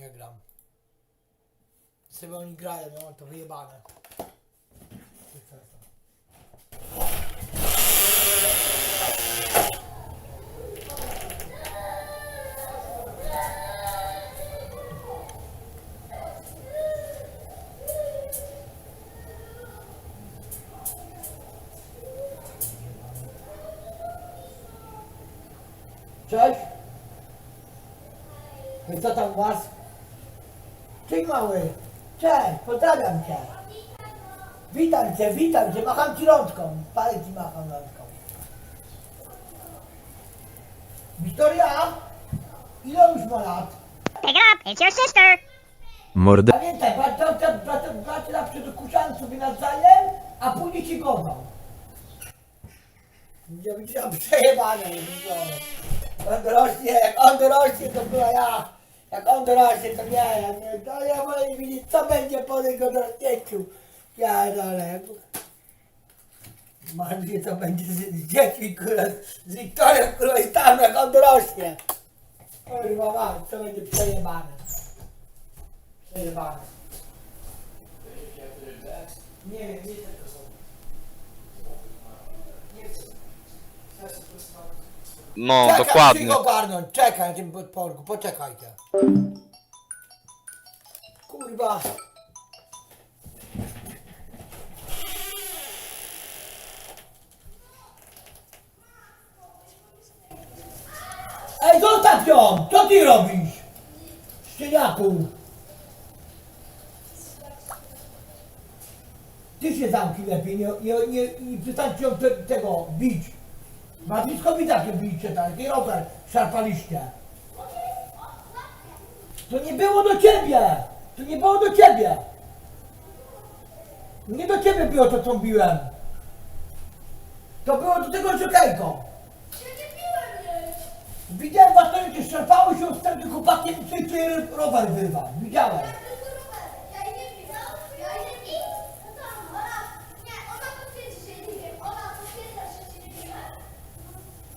Nie gram. Sobie oni grają, no to wyjebane. Cześć. I tam was? Cześć mały. Cześć, pozdrawiam cię. Witam cię, witam cię, macham ci rączką. Palec ci macham rączką. Wiktoria, ile już ma lat? Pick up, it's your sister. Mordę. Pamiętaj, bracia, bracia, bracia na przedokuszałem sobie nawzajem, a później ci godzą. Nie widziałem przejebane. On dorośnie, jak on dorośnie, to była ja. Jak on dorośnie, to ja nie, to ja wolę widzieć, co będzie po jego dorośnięciu. Ja dole. Nadzieję, co będzie z, z dziećmi, kurwa, z Wiktorią, kurwa, i tam, jak on dorośnie. Kurwa, mam, co będzie przejebane. Przejebane. Nie nie wiem, to są. Nie chcę. Teraz po prostu mam- No, Czekaj, dokładnie. ich ogarnąć, czekaj na tym podporku, poczekajcie. Kurwa. Ej, zostaw ją! Co ty robisz? Szczeniaku! Ty się zamknij lepiej, nie, nie, nie, nie przestańcie ją te, tego bić. Matwiskowi takie bijcie, taki rower szarpaliście. To nie było do ciebie! To nie było do ciebie! Nie do ciebie było to, co biłem. To było do tego czekajko. Widziałem was, jakieś szarpały się z tym chłopakiem chcecie rower wyrwać. Widziałem.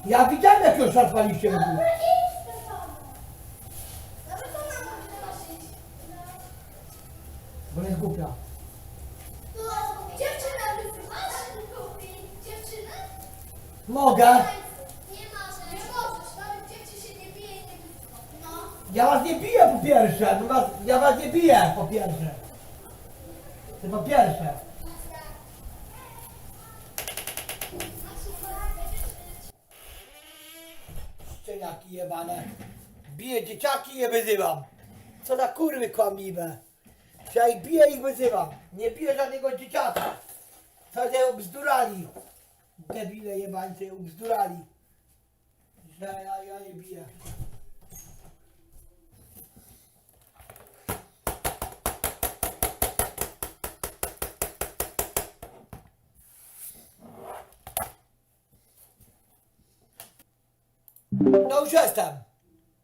Ja widziałem, jak ją szarpaliście. w ogóle. Bo jest głupia. Mogę. Nie możesz. Nie możesz, nawet dziewczyn się nie bije i nie wyzywa. No. Ja was nie biję po pierwsze. bo Was, ja was nie biję po pierwsze. To po pierwsze. Szczeniaki jebane. Biję dzieciaki je wyzywam. Co za kurwy kłamliwe. Ja ich biję i wyzywam. Nie biję żadnego dzieciaka. Co się ubzdurali. Debile jebańcy ubzdurali. Że ja, ja nie biję. No już jestem.